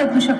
बदलू शकतो.